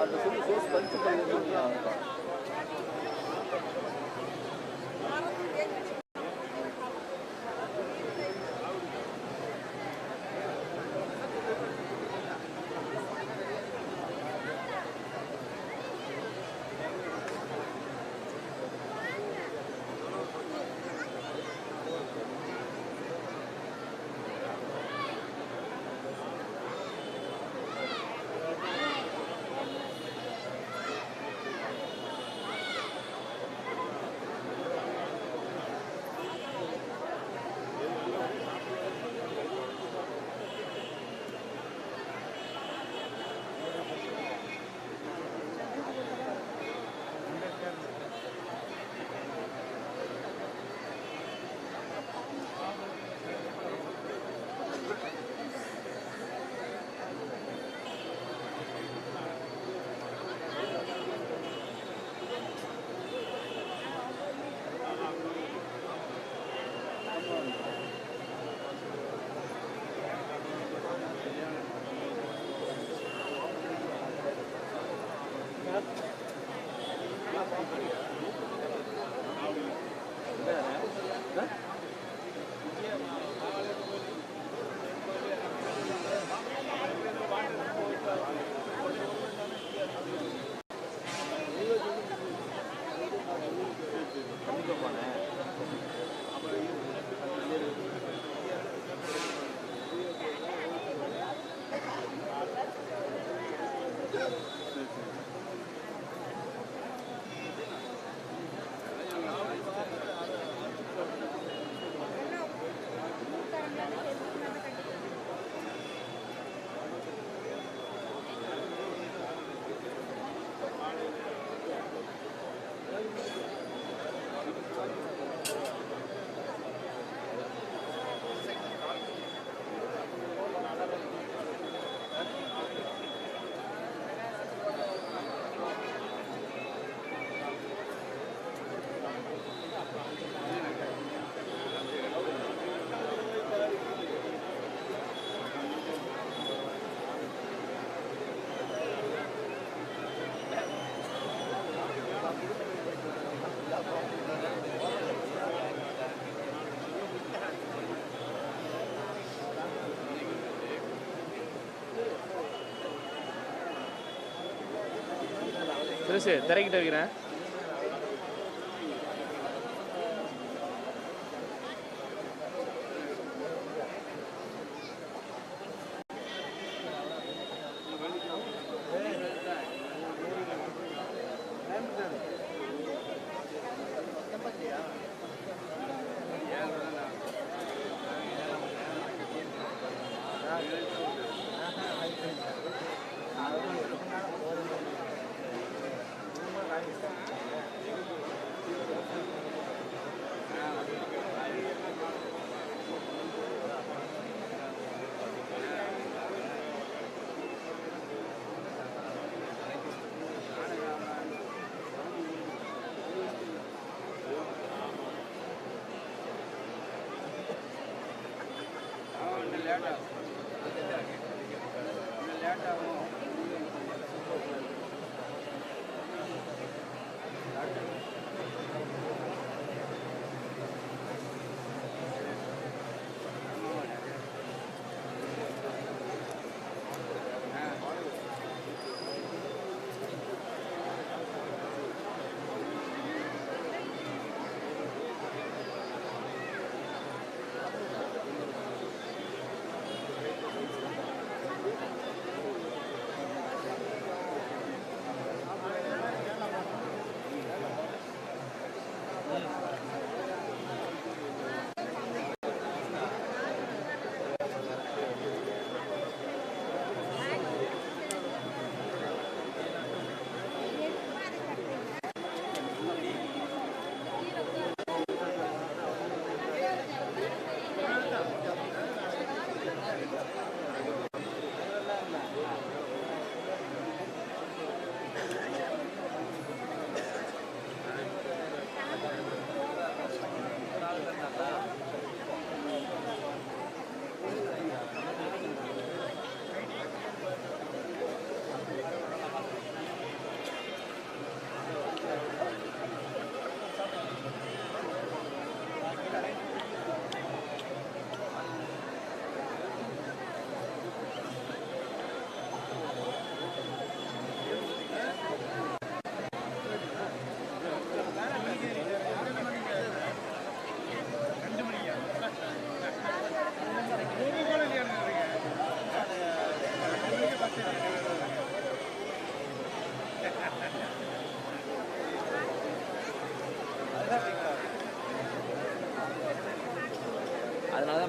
அதில் சொல்லி சோர்ஸ் பறிச்சு பெருசு திரைக்கிட்ட வைக்கிறேன்.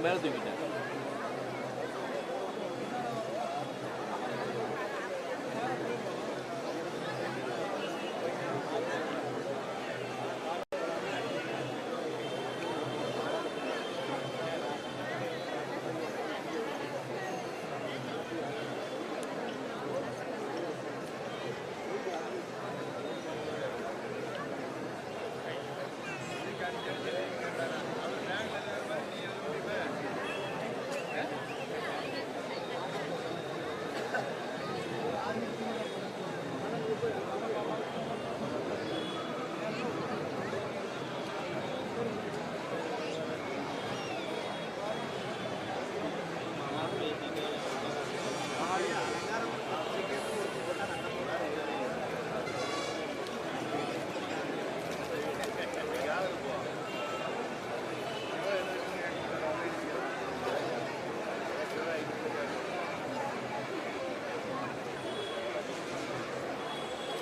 menos.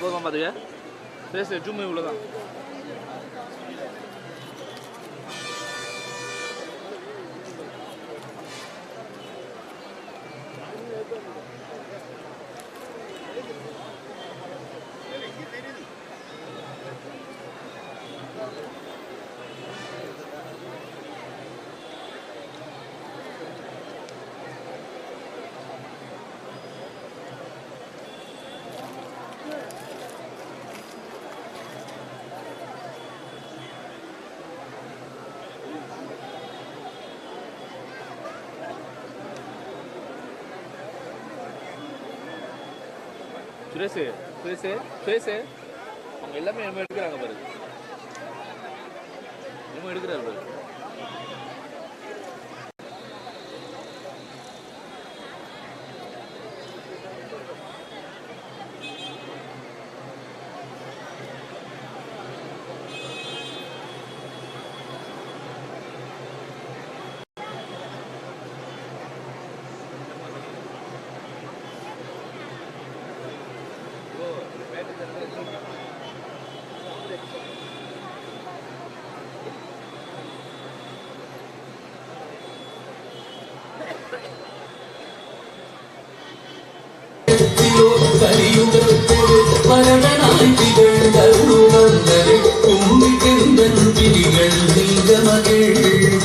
போதுமா பார்த்துக்க பேசுகிறேன் ஜூம் இவ்வளோ தான் சுரேஷ் சுரேஷ் சுரேஷ் அவங்க எல்லாமே நம்ம எடுக்கிறாங்க பாருங்க மகிழ்.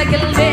consegue ler.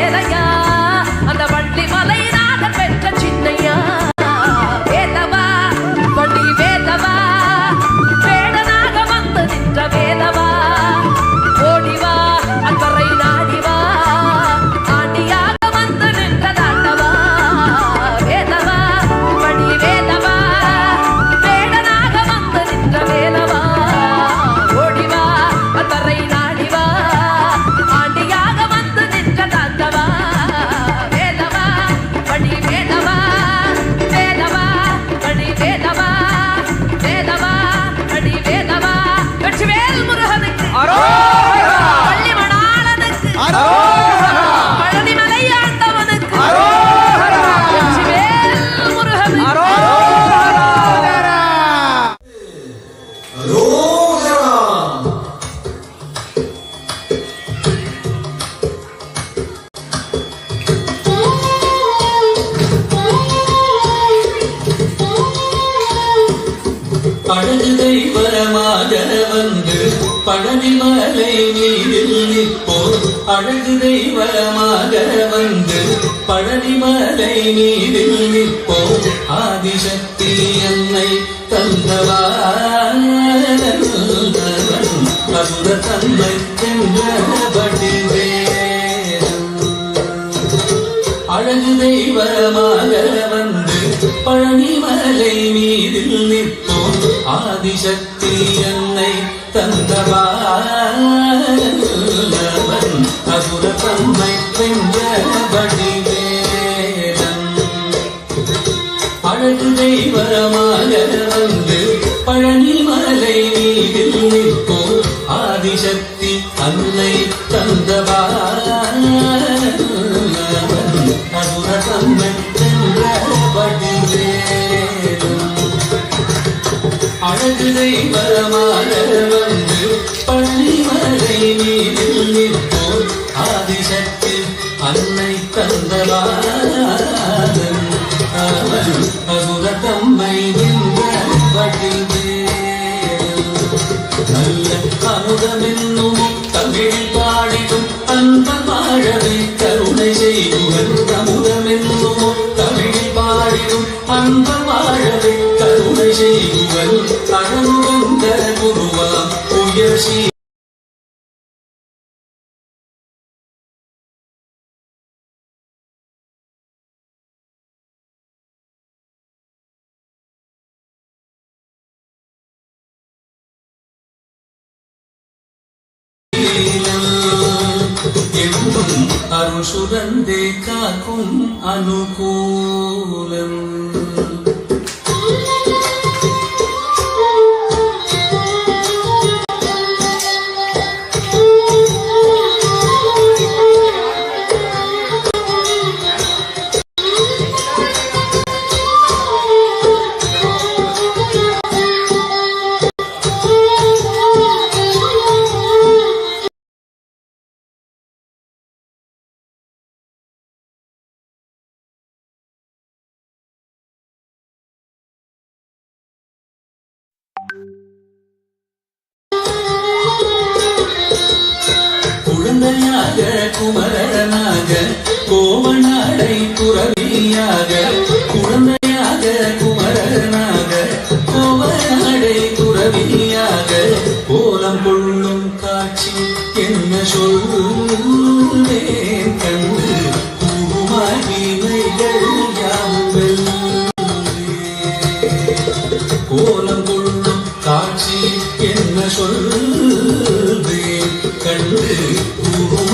பழனிமலை நீரில் நிற்போம். ஆதிசக்தி என்னை தந்தவான் வந்த தன்னை சென்றபடிவே அழகு தெய்வமாக வந்து பழனிமலை நீரில் நிற்போம். ஆதிசக்தி என்னை தந்தவான் பரமாயர் வந்து பழனி மலை மீதில் நிற்போம். ஆதிசக்தி அன்னை தந்தவான் அசுரதம்மன் அழகுதை பரமாயர் வந்து பழனி மலை மீதில் நிற்போம் மதுரதம்மை நல்ல அமுதமென்னும் தமிழில் பாடிடும் அன்ப வாழவை கருணை செய்துவன் அமுதமென்னும் தமிழில் பாடிடும் அன்ப வாழவை கருணை செய்துவன் அழகு வந்த குருவா உயர்ச்சி പരമസുരന്തേക്കാക്കും അനുകൂലം. Ooh.